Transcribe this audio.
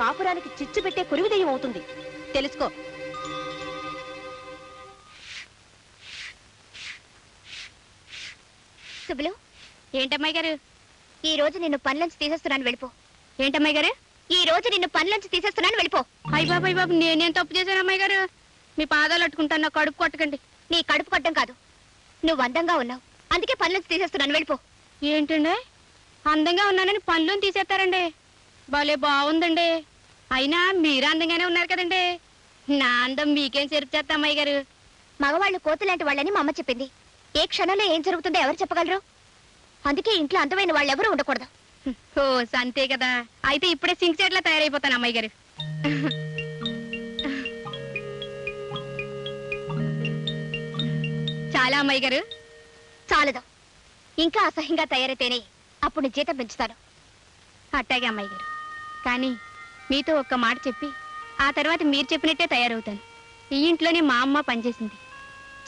కాపురానికి చిచ్చు పెట్టే కురివిదయం అవుతుంది. తెలుసుకో. సుబ్బులు ఏంటమ్మాయి గారు? ఈ రోజు నిన్ను పనిలోంచి తీసేస్తున్నాను వెళ్ళిపో. ఏంటమ్మాయి గారు? ఈ రోజు నిన్ను పనిలోంచి తీసేస్తున్నాను వెళ్ళిపో. అయ్య బాబు అయ్య బాబు నేనేం తప్పు చేశాను అమ్మాయి గారు? మీ పాదాలు అట్టుకుంటాను నా కడుపు కొట్టకండి. నీ కడుపు కొట్టం కాదు. నువ్వు అందంగా ఉన్నావు. అందుకే పనిలోంచి తీసేస్తున్నాను వెళ్ళిపో. ఏంటండి? అందంగా ఉన్నానని పనులు తీసేస్తారండి. భలే బాగుందండి అయినా మీరు అందంగానే ఉన్నారు కదండి. నా అందం మీకేం చెరుపు చేస్తా అమ్మాయి గారు? మగవాళ్ళు కోతులాంటి వాళ్ళని మా అమ్మ చెప్పింది. ఏ క్షణంలో ఏం జరుగుతుందో ఎవరు చెప్పగలరు? అందుకే ఇంట్లో అందమైన వాళ్ళు ఎవరు ఉండకూడదు. ఓ అంతే కదా. అయితే ఇప్పుడే సింక్ చెట్ల తయారైపోతాను అమ్మాయి గారు. చాలా అమ్మాయి గారు. చాలదు. ఇంకా అసహ్యంగా తయారైతేనే అప్పుడు జీతం పెంచుతాను. అట్టాగే అమ్మాయి గారు. కానీ మీతో ఒక్క మాట చెప్పి ఆ తర్వాత మీరు చెప్పినట్టే తయారవుతాను. ఈ ఇంట్లోనే మా అమ్మ పనిచేసింది.